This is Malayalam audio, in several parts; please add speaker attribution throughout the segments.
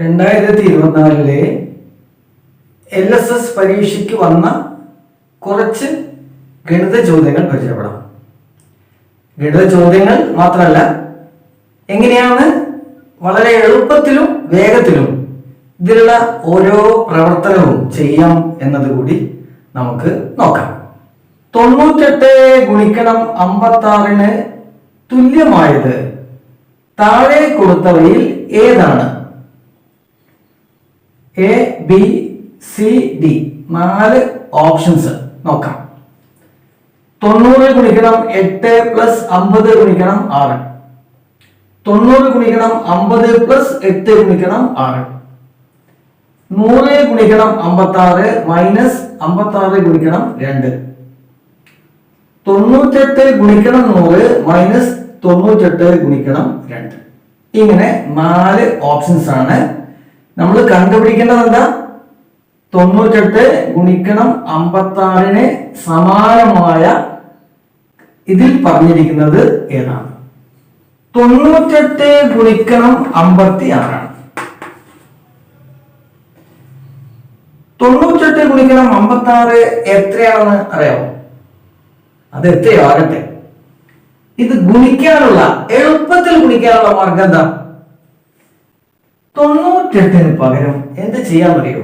Speaker 1: രണ്ടായിരത്തി ഇരുപത്തിനാലിലെ എൽ എസ് എസ് പരീക്ഷയ്ക്ക് വന്ന കുറച്ച് ഗണിത ചോദ്യങ്ങൾ പരിചയപ്പെടാം. ഗണിത ചോദ്യങ്ങൾ മാത്രമല്ല എങ്ങനെയാണ് വളരെ എളുപ്പത്തിലും വേഗത്തിലും ഇതിലുള്ള ഓരോ പ്രവർത്തനവും ചെയ്യാം എന്നതുകൂടി നമുക്ക് നോക്കാം. തൊണ്ണൂറ്റെട്ട് ഗുണിക്കണം അമ്പത്തി ആറിന് തുല്യമായത് താഴെ കൊടുത്തവയിൽ ഏതാണ്? എ ബി സി ഡി നാല് ഓപ്ഷൻസ് നോക്കാം. തൊണ്ണൂറ് ഗുണിക്കണം എട്ട് പ്ലസ് അമ്പത് ഗുണിക്കണം ആറ്. തൊണ്ണൂറ് ഗുണിക്കണം അമ്പത് പ്ലസ് എട്ട് ഗുണിക്കണം ആറ്. നൂറ് ഗുണിക്കണം അമ്പത്തി ആറ് മൈനസ് അമ്പത്തി ആറ് ഗുണിക്കണം രണ്ട്. തൊണ്ണൂറ്റെട്ട് ഗുണിക്കണം നൂറ് മൈനസ് തൊണ്ണൂറ്റെട്ട് ഗുണിക്കണം രണ്ട്. ഇങ്ങനെ നാല് ഓപ്ഷൻസ് ആണ് നമ്മൾ കണ്ടുപിടിക്കേണ്ടത് എന്താ? തൊണ്ണൂറ്റെട്ട് ഗുണിക്കണം അമ്പത്തി ആറിന് സമാനമായ ഇതിൽ പറഞ്ഞിരിക്കുന്നത് ഏതാണ്? തൊണ്ണൂറ്റെട്ട് ഗുണിക്കണം അമ്പത്തി ആറാണ് തൊണ്ണൂറ്റെട്ട് ഗുണിക്കണം അമ്പത്തി ആറ് എത്രയാണെന്ന് അറിയാമോ? അത് എത്രയോ ആകട്ടെ. ഇത് ഗുണിക്കാനുള്ള എളുപ്പത്തിൽ ഗുണിക്കാനുള്ള മാർഗം എന്താ? തൊണ്ണൂറ്റെട്ടിന് പകരം എന്ത് ചെയ്യാൻ അറിയോ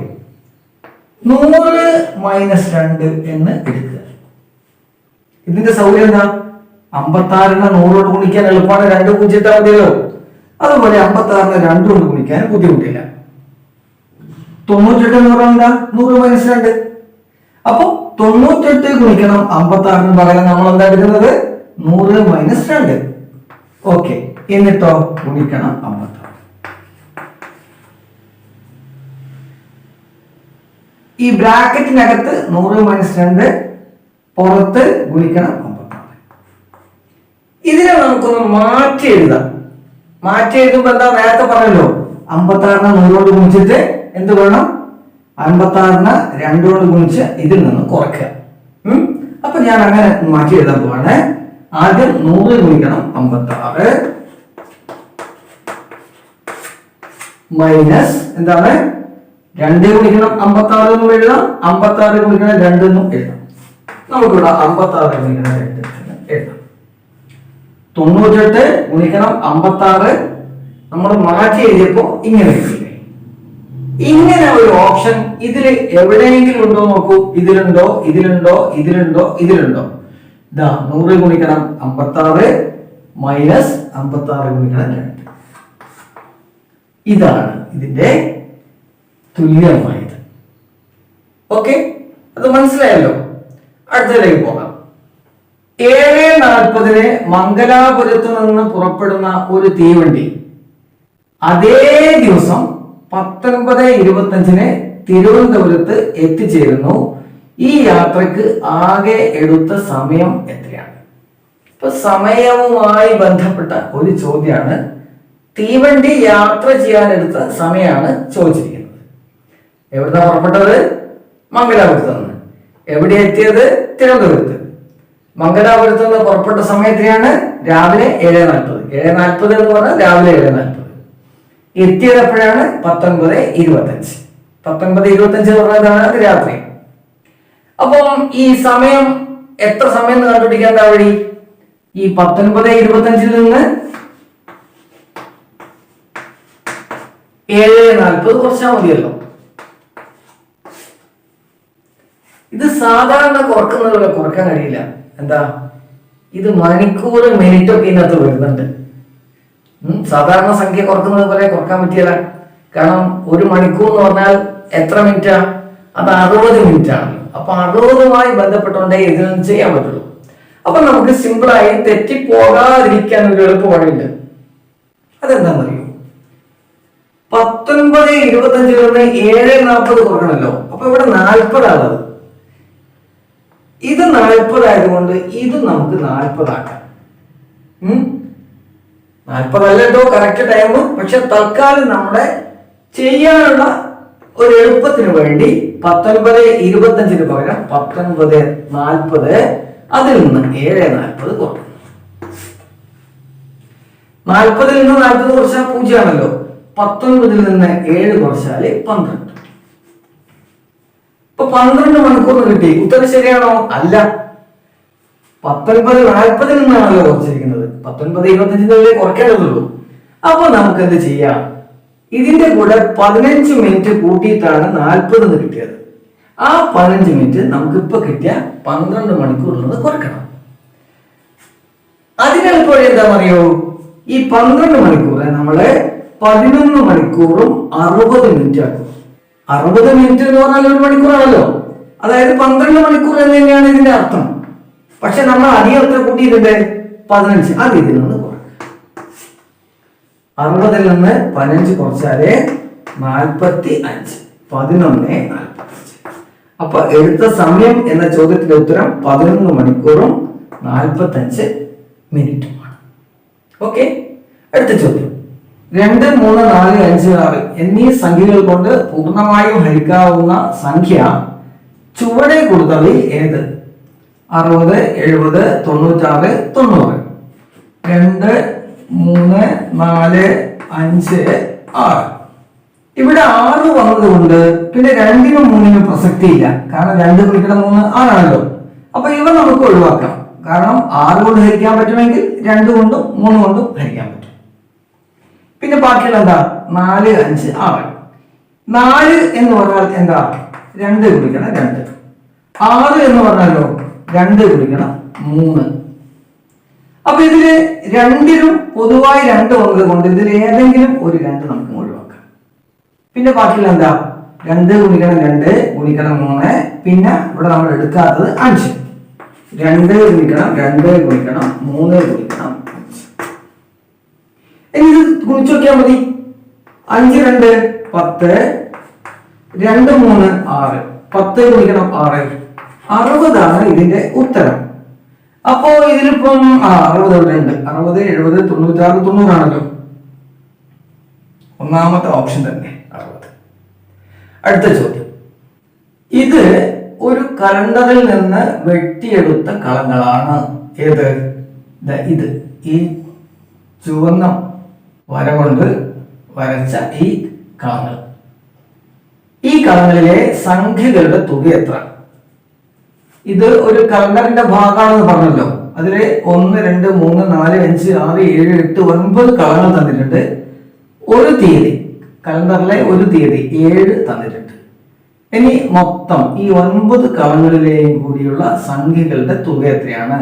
Speaker 1: നൂറ് മൈനസ് രണ്ട് എന്ന് എടുക്കുക. ഇതിന്റെ സൗകര്യം എന്താ? അമ്പത്തി ആറിന് നൂറോട് ഗുണിക്കാൻ എളുപ്പമാണ് രണ്ട് പൂജ്യത്തെ മതിയല്ലോ. അതുപോലെ അമ്പത്തി ആറിന് രണ്ട് കൊണ്ട് ഗുണിക്കാൻ ബുദ്ധിമുട്ടില്ല. തൊണ്ണൂറ്റെട്ട് എന്ന് പറഞ്ഞാൽ എന്താ? നൂറ് മൈനസ് രണ്ട്. അപ്പൊ തൊണ്ണൂറ്റെട്ട് ഗുണിക്കണം അമ്പത്തി ആറിന് പകരം നമ്മൾ എന്താ എടുക്കുന്നത്? നൂറ് മൈനസ് രണ്ട്. ഓക്കെ എന്നിട്ടോ? ഗുണിക്കണം അമ്പത്തി ആറ് ഈ ബ്രാക്കറ്റിനകത്ത് നൂറ് മൈനസ് രണ്ട് പുറത്ത് ഗുണിക്കണം അമ്പത്തി ആറ് ഇതിനെ നമുക്കൊന്ന് മാറ്റി എഴുതാം. മാറ്റി എഴുതുമ്പോൾ എന്താ നേരത്തെ പറഞ്ഞല്ലോ? അമ്പത്തി ആറിന് നൂറോട് ഗുണിച്ചിട്ട് എന്ത് വേണം അമ്പത്തി ആറിന് രണ്ടോട് ഗുണിച്ച് ഇതിൽ നിന്ന് കുറയ്ക്കുക? അപ്പൊ ഞാൻ അങ്ങനെ മാറ്റി എഴുതാൻ പോവാണ്. ആദ്യം നൂറ് ഗുണിക്കണം അമ്പത്തി ആറ് മൈനസ് എന്താണ്? രണ്ട് ഗുണിക്കണം അമ്പത്തി ആറ് എന്നും എഴുതാം. അമ്പത്തി ആറ് ഗുണിക്കണം രണ്ട് എന്നും എഴുതാം. നമുക്കിവിടെ അമ്പത്തി ആറ് ഗുണിക്കണം രണ്ട് എഴുതാം. തൊണ്ണൂറ്റെട്ട് ഗുണിക്കണം അമ്പത്തി ആറ് നമ്മൾ മാറ്റി എഴുതിയപ്പോ ഇങ്ങനെ ഇങ്ങനെ ഒരു ഓപ്ഷൻ ഇതിൽ എവിടെയെങ്കിലും ഉണ്ടോ നോക്കൂ. ഇതിലുണ്ടോ ഇതിലുണ്ടോ ഇതിലുണ്ടോ ഇതിലുണ്ടോ. ഇതാ നൂറ് ഗുണിക്കണം അമ്പത്തി ആറ് മൈനസ് അമ്പത്തി ആറ് ഗുണിക്കണം രണ്ട്. ഇതാണ് ഇതിന്റെ തുല്യമായത്. ഓക്കെ? അത് മനസ്സിലായല്ലോ? അടുത്തതിലേക്ക് പോകാം. ഏഴ് നാൽപ്പതിന് മംഗലാപുരത്ത് നിന്ന് പുറപ്പെടുന്ന ഒരു തീവണ്ടി. അതേ ദിവസം പത്തൊൻപത് ഇരുപത്തഞ്ചിന് തിരുവനന്തപുരത്ത് എത്തിച്ചേരുന്നു. ഈ യാത്രയ്ക്ക് ആകെ എടുത്ത സമയം എത്രയാണ്? ഇപ്പൊ സമയവുമായി ബന്ധപ്പെട്ട ഒരു ചോദ്യമാണ്. തീവണ്ടി യാത്ര ചെയ്യാൻ എടുത്ത സമയമാണ് ചോദിച്ചിരിക്കുന്നത്. എവിടുന്നാ പുറപ്പെട്ടത്? മംഗലാപുരത്ത് നിന്ന് എവിടെ എത്തിയത്? തിരുവനന്തപുരത്ത്. മംഗലാപുരത്ത് നിന്ന് പുറപ്പെട്ട സമയത്തിനാണ് രാവിലെ ഏഴ് നാൽപ്പത് ഏഴ് നാൽപ്പത് എന്ന് പറഞ്ഞാൽ രാവിലെ ഏഴ് നാൽപ്പത് എത്തിയത് എപ്പോഴാണ്? പത്തൊൻപത് ഇരുപത്തഞ്ച്. പത്തൊൻപത് ഇരുപത്തഞ്ച് എന്ന് പറഞ്ഞതാണ് അത് രാത്രി. അപ്പം ഈ സമയം എത്ര സമയം എന്ന് കണ്ടുപിടിക്കാൻ എന്താ വഴി? ഈ പത്തൊൻപത് ഇരുപത്തഞ്ചിൽ നിന്ന് ഏഴ് നാൽപ്പത് കുറച്ചാൽ മതിയല്ലോ. ഇത് സാധാരണ കുറക്കുന്നതുപോലെ കുറയ്ക്കാൻ കഴിയില്ല. എന്താ? ഇത് മണിക്കൂർ മിനിറ്റ് ഒക്കെ ഇതിനകത്ത് വരുന്നുണ്ട്. സാധാരണ സംഖ്യ കുറക്കുന്നത് പോലെ കുറയ്ക്കാൻ പറ്റിയല്ല. കാരണം ഒരു മണിക്കൂർ എന്ന് പറഞ്ഞാൽ എത്ര മിനിറ്റാ അത് അറുപത് മിനിറ്റ് ആണ് അപ്പൊ അറുപതുമായി ബന്ധപ്പെട്ടുകൊണ്ടേ ഇതിനൊന്നും ചെയ്യാൻ പറ്റുള്ളൂ. അപ്പൊ നമുക്ക് സിമ്പിളായി തെറ്റിപ്പോകാതിരിക്കാൻ ഒരു എളുപ്പ വഴിയുണ്ട് അതെന്താണെന്നറിയോ പത്തൊൻപത് ഇരുപത്തഞ്ചിൽ നിന്ന് ഏഴ് നാൽപ്പത് കുറക്കണമല്ലോ അപ്പൊ ഇവിടെ നാൽപ്പതാണത് ഇത് നാൽപ്പതായതുകൊണ്ട് ഇത് നമുക്ക് നാൽപ്പതാക്കാം. നാൽപ്പതല്ലോ കറക്റ്റ് ടൈം പക്ഷെ തൽക്കാലം നമ്മുടെ ചെയ്യാനുള്ള ഒരു എളുപ്പത്തിന് വേണ്ടി പത്തൊൻപത് ഇരുപത്തഞ്ചിന് പകരം പത്തൊൻപത് നാൽപ്പത് അതിൽ നിന്ന് ഏഴ് നാൽപ്പത് കുറക്കും നാൽപ്പതിൽ നിന്ന് നാൽപ്പത് കുറച്ചാൽ പൂജ്യമാണല്ലോ. പത്തൊൻപതിൽ നിന്ന് ഏഴ് കുറച്ചാൽ പന്ത്രണ്ട്. പന്ത്രണ്ട് മണിക്കൂർ കിട്ടി. ഉത്തരം ശരിയാണോ? അല്ല. പത്തൊൻപത് നാൽപ്പതിൽ നിന്നാണല്ലോ കുറച്ചിരിക്കുന്നത്. പത്തൊൻപത് ഇരുപത്തഞ്ചിനുള്ളിൽ കുറയ്ക്കേണ്ടതുള്ളൂ. അപ്പൊ നമുക്ക് എന്ത് ചെയ്യാം? ഇതിന്റെ കൂടെ പതിനഞ്ച് മിനിറ്റ് കൂട്ടിയിട്ടാണ് നാൽപ്പത് എന്ന് കിട്ടിയത്. ആ പതിനഞ്ച് മിനിറ്റ് നമുക്ക് ഇപ്പൊ കിട്ടിയ പന്ത്രണ്ട് മണിക്കൂറിൽ നിന്ന് കുറയ്ക്കണം. എന്താ പറയൂ ഈ പന്ത്രണ്ട് മണിക്കൂറെ നമ്മൾ പതിനൊന്ന് മണിക്കൂറും അറുപത് മിനിറ്റ് ആക്കും. അറുപത് മിനിറ്റ് എന്ന് പറഞ്ഞാൽ ഒരു മണിക്കൂറാണല്ലോ. അതായത് പന്ത്രണ്ട് മണിക്കൂർ എന്ന് തന്നെയാണ് ഇതിന്റെ അർത്ഥം. പക്ഷെ നമ്മൾ അധികം എത്ര കൂട്ടിയിട്ടുണ്ട് പതിനഞ്ച്. അത് ഇതിൽ നിന്ന് അറുപതിൽ നിന്ന് പതിനഞ്ച് കുറച്ചാൽ നാൽപ്പത്തി അഞ്ച് പതിനൊന്ന് അപ്പൊ എടുത്ത സമയം എന്ന ചോദ്യത്തിന്റെ ഉത്തരം പതിനൊന്ന് മണിക്കൂറും നാൽപ്പത്തി അഞ്ച് മിനിറ്റുമാണ്. ഓക്കെ? അടുത്ത ചോദ്യം. രണ്ട് മൂന്ന് നാല് അഞ്ച് ആറ് എന്നീ സംഖ്യകൾ കൊണ്ട് പൂർണമായും ഹരിക്കാവുന്ന സംഖ്യ ചുവടെ കൊടുത്തവയിൽ ഏത്? അറുപത് എഴുപത് തൊണ്ണൂറ്റാറ് തൊണ്ണൂറ്. രണ്ട് മൂന്ന് നാല് അഞ്ച് ആറ്. ഇവിടെ ആറ് വന്നതുകൊണ്ട് പിന്നെ രണ്ടിനും മൂന്നിനും പ്രസക്തിയില്ല. കാരണം രണ്ട് കുടിക്കുന്ന മൂന്ന് ആറാണല്ലോ. അപ്പൊ ഇവ നമുക്ക് ഒഴിവാക്കാം. കാരണം ആറ് കൊണ്ട് ഹരിക്കാൻ പറ്റുമെങ്കിൽ രണ്ട് കൊണ്ടും മൂന്ന് കൊണ്ടും ഹരിക്കാൻ പറ്റും. പിന്നെ ബാക്കിയുള്ള എന്താ? നാല് അഞ്ച്. ആറ് നാല് എന്ന് പറഞ്ഞാൽ എന്താ? രണ്ട് കുടിക്കണം രണ്ട്. ആറ് എന്ന് പറഞ്ഞാലോ? രണ്ട് കുടിക്കണം മൂന്ന്. അപ്പൊ ഇതിൽ രണ്ടിലും പൊതുവായി രണ്ട് വന്നത് കൊണ്ട് ഇതിൽ ഏതെങ്കിലും ഒരു രണ്ട് നമുക്ക് ഒഴിവാക്കാം. പിന്നെ ബാക്കിയുള്ള എന്താ? രണ്ട് ഗുണിക്കണം രണ്ട് ഗുണിക്കണം മൂന്ന്. പിന്നെ ഇവിടെ നമ്മൾ എടുക്കാത്തത് അഞ്ച്. രണ്ട് ഗുണിക്കണം രണ്ട് ഗുണിക്കണം മൂന്ന് ഗുണിക്കണം ഗുണിച്ചു നോക്കിയാൽ മതി. അഞ്ച് രണ്ട് പത്ത്. രണ്ട് മൂന്ന് ആറ്. പത്ത് ഗുണിക്കണം ആറ്. അറുപതാണ് ഇതിന്റെ ഉത്തരം. അപ്പോ ഇതിലിപ്പം ആ അറുപത് ഇവിടെ ഉണ്ട്. അറുപത് എഴുപത് തൊണ്ണൂറ്റാറ് തൊണ്ണൂറാണല്ലോ. ഒന്നാമത്തെ ഓപ്ഷൻ തന്നെ അറുപത്. അടുത്ത ചോദ്യം. ഇത് ഒരു കലണ്ടറിൽ നിന്ന് വെട്ടിയെടുത്ത കളങ്ങളാണ് ഏത്? ഇത്. ഈ ചുവന്ന വര കൊണ്ട് വരച്ച ഈ കളങ്ങൾ ഈ കളങ്ങളിലെ സംഖ്യകളുടെ തുക എത്ര? ഇത് ഒരു കലണ്ടറിന്റെ ഭാഗമാണെന്ന് പറഞ്ഞല്ലോ. അതിൽ ഒന്ന് രണ്ട് മൂന്ന് നാല് അഞ്ച് ആറ് ഏഴ് എട്ട് ഒൻപത് കളങ്ങൾ തന്നിട്ടുണ്ട്. ഒരു തീയതി കലണ്ടറിലെ ഒരു തീയതി ഏഴ് തന്നിട്ടുണ്ട്. ഇനി മൊത്തം ഈ ഒൻപത് കളങ്ങളിലെയും കൂടിയുള്ള സംഖ്യകളുടെ തുക എത്രയാണ്?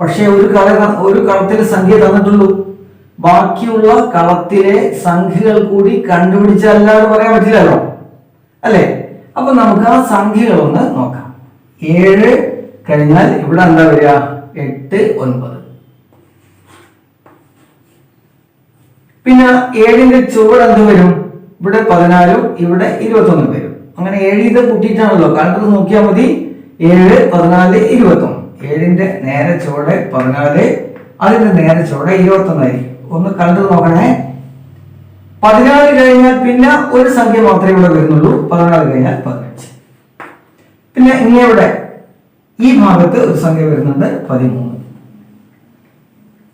Speaker 1: പക്ഷേ ഒരു കള ഒരു കളത്തിൽ സംഖ്യ തന്നിട്ടുള്ളൂ. ബാക്കിയുള്ള കളത്തിലെ സംഖ്യകൾ കൂടി കണ്ടുപിടിച്ചല്ലാതെ പറയാൻ പറ്റില്ലല്ലോ? അല്ലേ? അപ്പൊ നമുക്ക് ആ സംഖ്യകൾ ഒന്ന് നോക്കാം. ഏഴ് കഴിഞ്ഞാൽ ഇവിടെ എന്താ വരിക? എട്ട് ഒൻപത്. പിന്നെ ഏഴിന്റെ ചുവട് എന്ത് വരും? ഇവിടെ പതിനാലും ഇവിടെ ഇരുപത്തൊന്നും വരും. അങ്ങനെ ഏഴ് ഇത് കൂട്ടിയിട്ടാണല്ലോ. കണ്ടത് നോക്കിയാൽ മതി. ഏഴ് പതിനാല് ഇരുപത്തൊന്ന്. ഏഴിന്റെ നേരെ ചുവടെ പതിനാല് അതിന്റെ നേരെ ചുവടെ ഇരുപത്തൊന്നായിരിക്കും. ഒന്ന് കണ്ടു നോക്കണേ. പതിനാല് കഴിഞ്ഞാൽ പിന്നെ ഒരു സംഖ്യ മാത്രമേ ഇവിടെ വരുന്നുള്ളൂ. പതിനാല് കഴിഞ്ഞാൽ പതിനഞ്ച്. പിന്നെ ഇനി ഈ ഭാഗത്ത് ഒരു സംഖ്യ വരുന്നുണ്ട് പതിമൂന്ന്.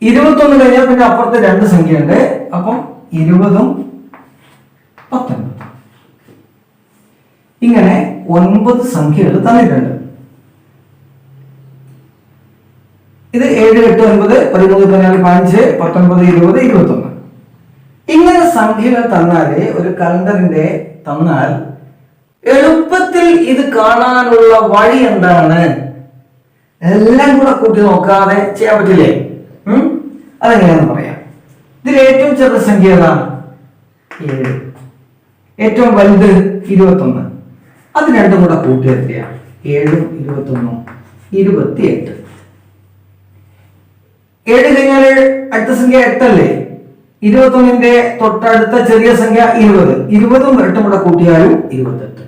Speaker 1: ഇരുപത്തൊന്ന് കഴിഞ്ഞാൽ പിന്നെ അപ്പുറത്ത് രണ്ട് സംഖ്യ ഉണ്ട് അപ്പം ഇരുപതും പത്തൊൻപതും. ഇങ്ങനെ ഒൻപത് സംഖ്യകൾ തന്നിട്ടുണ്ട്. ഇത് ഏഴ് എട്ട് ഒൻപത് പതിമൂന്ന് പതിനാല് പതിനഞ്ച് പത്തൊൻപത് ഇരുപത് ഇരുപത്തൊന്ന്. ഇങ്ങനെ സംഖ്യകൾ തന്നാൽ ഒരു കലണ്ടറിന്റെ തന്നാൽ എളുപ്പത്തിൽ ഇത് കാണാനുള്ള വഴി എന്താണ്? എല്ലാം കൂടെ കൂട്ടി നോക്കാതെ ചെയ്യാൻ പറ്റില്ലേ? അതെങ്ങനെയാന്ന് പറയാം. ഇതിൽ ഏറ്റവും ചെറിയ സംഖ്യ ഏതാണ്? ഏഴ്. ഏറ്റവും വലുത് ഇരുപത്തൊന്ന്. അത് രണ്ടും കൂടെ കൂട്ടി എത്രയാണ് ഏഴും ഇരുപത്തൊന്നും. ഇരുപത്തിയെട്ട്. ഏഴ് കഴിഞ്ഞാൽ അടുത്ത സംഖ്യ എട്ടല്ലേ? ഇരുപത്തൊന്നിന്റെ തൊട്ടടുത്ത ചെറിയ സംഖ്യ ഇരുപത്. ഇരുപതും എട്ടും കൂടെ കൂട്ടിയാലും ഇരുപത്തെട്ട്.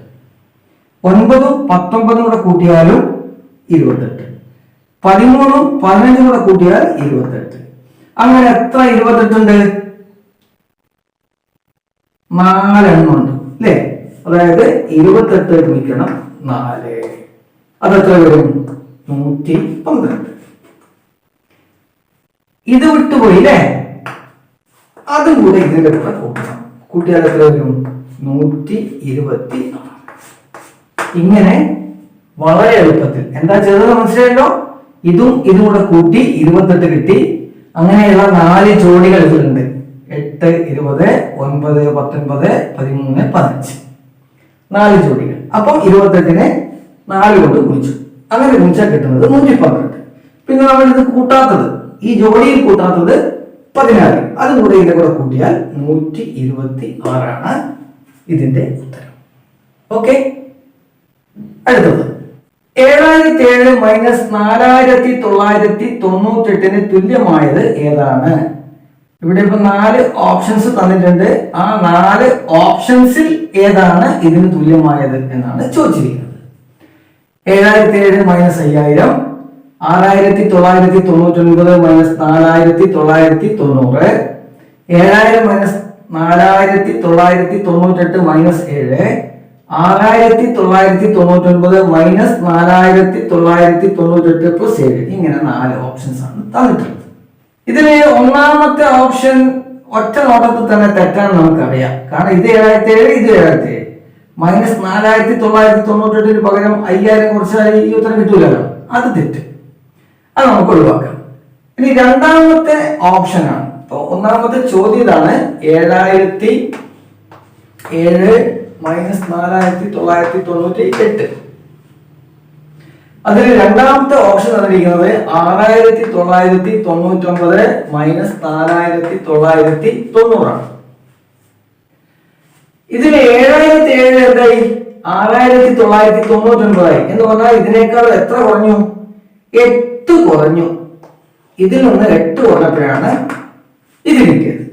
Speaker 1: ഒൻപതും പത്തൊമ്പതും കൂടെ കൂട്ടിയാലും ഇരുപത്തെട്ട്. പതിമൂന്നും പതിനഞ്ചും കൂടെ കൂട്ടിയാൽ ഇരുപത്തെട്ട്. അങ്ങനെ എത്ര ഇരുപത്തെട്ടുണ്ട് നാലെണ്ണം ഉണ്ട് അല്ലേ? അതായത് ഇരുപത്തെട്ട് ഗുണിക്കണം നാല്. അതെത്ര വരും? നൂറ്റി പന്ത്രണ്ട്. ഇത് വിട്ടുപോയി അല്ലേ അതും കൂടെ ഇതിന്റെ കൂടെ കൂട്ടണം വരും? നൂറ്റി ഇരുപത്തി ഇങ്ങനെ വളരെ എളുപ്പത്തിൽ. എന്താ ചെയ്തത് മനസ്സിലായല്ലോ? ഇതും ഇതും കൂടെ കൂട്ടി ഇരുപത്തെട്ട് കിട്ടി. അങ്ങനെയുള്ള നാല് ജോഡികൾ ഇതിലുണ്ട്. എട്ട് ഇരുപത് ഒൻപത് പത്തൊൻപത് പതിമൂന്ന് പതിനഞ്ച്. നാല് ജോഡികൾ. അപ്പം ഇരുപത്തെട്ടിനെ നാല് കൊണ്ട് ഗുണിച്ചു. അങ്ങനെ ഗുണിച്ചാൽ കിട്ടുന്നത് നൂറ്റി പന്ത്രണ്ട് പിന്നെ നമ്മളിത് കൂട്ടാത്തത്. ഈ ജോഡിയിൽ കൂട്ടാത്തത് പതിനാറ് അതും കൂടെ ഇതിന്റെ കൂടെ കൂട്ടിയാൽ നൂറ്റി ഇരുപത്തി ആറാണ് ഇതിന്റെ ഉത്തരം. ഓക്കെ? അടുത്തത്. ഏഴായിരത്തി ഏഴ് മൈനസ് നാലായിരത്തി തൊള്ളായിരത്തി തൊണ്ണൂറ്റി എട്ടിന് തുല്യമായത് ഏതാണ്? ഇവിടെ ഇപ്പൊ നാല് ഓപ്ഷൻസ് തന്നിട്ടുണ്ട്. ആ നാല് ഓപ്ഷൻസിൽ ഏതാണ് ഇതിന് തുല്യമായത് എന്നാണ് ചോദിച്ചിരിക്കുന്നത്. ഏഴായിരത്തി ഏഴ് മൈനസ് അയ്യായിരം ആറായിരത്തി തൊള്ളായിരത്തി തൊണ്ണൂറ്റി ഒൻപത് മൈനസ് നാലായിരത്തി തൊള്ളായിരത്തി തൊണ്ണൂറ് ഏഴായിരം മൈനസ് നാലായിരത്തി തൊള്ളായിരത്തി തൊണ്ണൂറ്റെട്ട് മൈനസ് ഏഴ്. ആറായിരത്തി തൊള്ളായിരത്തി തൊണ്ണൂറ്റി ഒൻപത് മൈനസ് നാലായിരത്തി തൊള്ളായിരത്തി തൊണ്ണൂറ്റെട്ട് പ്ലസ് ഏഴ്. ഇങ്ങനെ നാല് ഓപ്ഷൻസ് ആണ് തന്നിട്ടുള്ളത്. ഇതിന് ഒന്നാമത്തെ ഓപ്ഷൻ ഒറ്റ നോട്ടത്തിൽ തന്നെ തെറ്റാണ് നമുക്കറിയാം. കാരണം ഇത് ഏഴായിരത്തി ഏഴ് ഇത് ഏഴായിരത്തി ഏഴ്. മൈനസ് നാലായിരത്തി തൊള്ളായിരത്തി തൊണ്ണൂറ്റെട്ടിന് പകരം അയ്യായിരം കുറച്ചാൽ ഈ ഉത്തരം കിട്ടൂലല്ലോ. അത് തെറ്റ്. അത് നമുക്ക് ഒഴിവാക്കാം. ഇനി രണ്ടാമത്തെ ഓപ്ഷനാണ് അപ്പോൾ ഒന്നാമത്തെ ചോദ്യം ഇതാണ്. ഏഴായിരത്തി ഏഴ് മൈനസ് നാലായിരത്തി തൊള്ളായിരത്തി തൊണ്ണൂറ്റി എട്ട് അതിൽ രണ്ടാമത്തെ ഓപ്ഷൻ തന്നിരിക്കുന്നത് ആറായിരത്തി തൊള്ളായിരത്തി തൊണ്ണൂറ്റി ഒമ്പത് മൈനസ് നാലായിരത്തി തൊള്ളായിരത്തി തൊണ്ണൂറാണ്. ഇതിൽ ഏഴായിരത്തി ഏഴ് എന്തായി? ആറായിരത്തി തൊള്ളായിരത്തി തൊണ്ണൂറ്റി ഒൻപതായി എന്ന് പറഞ്ഞാൽ ഇതിനേക്കാൾ എത്ര കുറഞ്ഞു? എട്ട് കുറഞ്ഞു. ഇതിൽ നിന്ന് എട്ട് കുറഞ്ഞപ്പോഴാണ് ഇത് കിട്ടിയത്.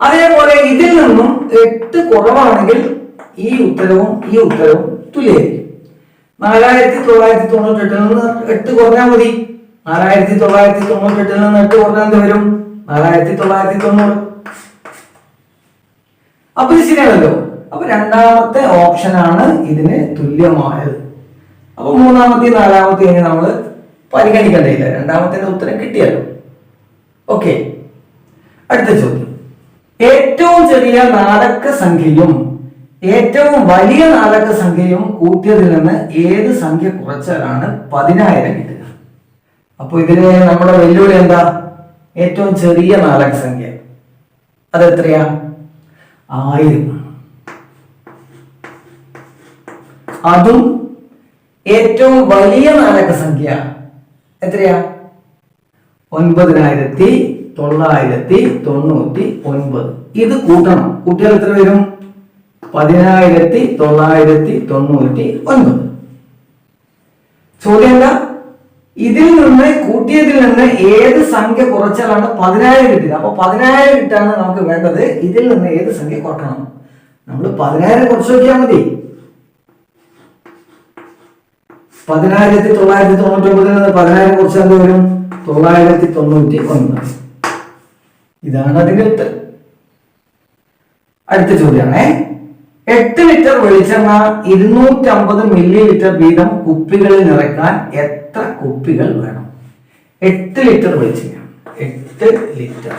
Speaker 1: അതേപോലെ ഇതിൽ നിന്നും എട്ട് കുറവാണെങ്കിൽ ഈ ഉത്തരവും ഈ ഉത്തരവും തുല്യായിരിക്കും നാലായിരത്തി തൊള്ളായിരത്തി തൊണ്ണൂറ്റി എട്ടിൽ നിന്ന് എട്ട് കുറഞ്ഞാൽ മതി. നാലായിരത്തി തൊള്ളായിരത്തി തൊണ്ണൂറ്റി എട്ടിൽ നിന്ന് എട്ട് കുറഞ്ഞാൽ എന്ത് വരും? നാലായിരത്തി തൊള്ളായിരത്തി തൊണ്ണൂറ് അപ്പൊ ഇത് ശരിയാണല്ലോ. അപ്പൊ രണ്ടാമത്തെ ഓപ്ഷനാണ് ഇതിന് തുല്യമായത്. അപ്പൊ മൂന്നാമത്തെയും നാലാമത്തെയും നമ്മൾ പരിഗണിക്കേണ്ടതില്ല രണ്ടാമത്തെ ഉത്തരം കിട്ടിയല്ലോ. ഓക്കെ അടുത്ത ചോദ്യം. ഏറ്റവും ചെറിയ നാടക സംഖ്യയും ഏറ്റവും വലിയ നാടക സംഖ്യയും കൂട്ടിയതിൽ നിന്ന് ഏത് സംഖ്യ കുറച്ചാലാണ് പതിനായിരം കിട്ടുക? അപ്പൊ ഇതിന് നമ്മുടെ വെല്ലുവിളി എന്താ? ഏറ്റവും ചെറിയ നാടക സംഖ്യ അത് എത്രയാ ആയിരം അതും ഏറ്റവും വലിയ നാടക സംഖ്യ എത്രയാ? ഒൻപതിനായിരത്തി തൊള്ളായിരത്തി തൊണ്ണൂറ്റി ഒൻപത്. ഇത് കൂട്ടണം. കൂട്ടിയാൽ എത്ര വരും? പതിനായിരത്തി തൊള്ളായിരത്തി തൊണ്ണൂറ്റി ഒൻപത്. ചോദ്യം എന്താ? ഇതിൽ നിന്ന് കൂട്ടിയതിൽ നിന്ന് ഏത് സംഖ്യ കുറച്ചാലാണ് പതിനായിരം കിട്ടിയത്? അപ്പൊ പതിനായിരം കിട്ടാണ് നമുക്ക് വേണ്ടത്. ഇതിൽ നിന്ന് ഏത് സംഖ്യ കുറക്കണം? നമ്മൾ പതിനായിരം കുറച്ച് നോക്കിയാൽ മതി. പതിനായിരത്തി തൊള്ളായിരത്തി തൊണ്ണൂറ്റി ഒമ്പതിൽ നിന്ന് പതിനായിരം കുറച്ച് എന്ത് വരും? തൊള്ളായിരത്തി തൊണ്ണൂറ്റി ഒന്ന് ഇതാണ് അതിന്റെ ഉത്തരം. അടുത്ത ചോദ്യമാണേ. എട്ട് ലിറ്റർ വെളിച്ചെണ്ണ ഇരുന്നൂറ്റമ്പത് മില്ലി ലിറ്റർ വീതം കുപ്പികളിൽ നിറയ്ക്കാൻ എത്ര കുപ്പികൾ വേണം? എട്ട് ലിറ്റർ വെളിച്ചെണ്ണ. എട്ട് ലിറ്റർ.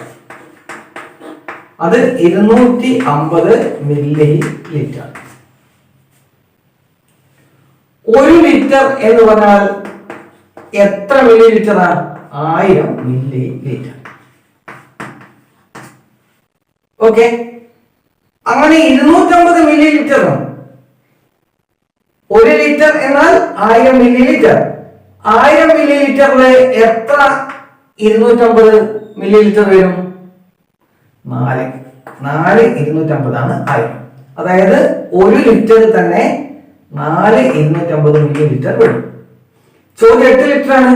Speaker 1: അത് ഇരുന്നൂറ്റി അമ്പത് മില്ലി ലിറ്റർ ഒരു ലിറ്റർ എന്ന് പറഞ്ഞാൽ എത്ര മില്ലി ലിറ്ററാ ആയിരം മില്ലി ലിറ്റർ. ഓക്കെ? അങ്ങനെ ഇരുന്നൂറ്റമ്പത് മില്ലി ലിറ്റർ ഒരു ലിറ്റർ എന്നാൽ ആയിരം മില്ലി ലിറ്റർ ആയിരം മില്ലി ലിറ്ററിൽ എത്ര ഇരുന്നൂറ്റമ്പത് മില്ലി ലിറ്റർ വരും? നാല്. നാല് ഇരുന്നൂറ്റമ്പതാണ് ആയിരം. അതായത് ഒരു ലിറ്റർ തന്നെ നാല് ഇരുന്നൂറ്റമ്പത് മില്ലി ലിറ്റർ വരും ചോദ്യം എട്ട് ലിറ്റർ ആണ്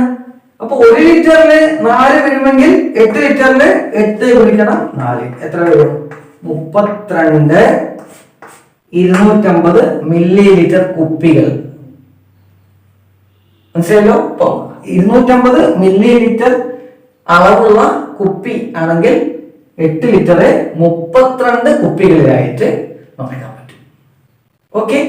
Speaker 1: അപ്പൊ ഒരു ലിറ്ററിന് നാല് വരുമെങ്കിൽ എട്ട് ലിറ്ററിന് എട്ട് കുടിക്കണം നാല്. എത്ര വരും? മുപ്പത്തിരണ്ട് ഇരുന്നൂറ്റമ്പത് മില്ലി ലിറ്റർ കുപ്പികൾ. മനസ്സിലായല്ലോ? ഇപ്പൊ ഇരുന്നൂറ്റമ്പത് മില്ലി ലിറ്റർ അളവുള്ള കുപ്പി ആണെങ്കിൽ എട്ട് ലിറ്ററ് മുപ്പത്തിരണ്ട് കുപ്പികളിലായിട്ട് നോക്കാൻ പറ്റും. ഓക്കെ?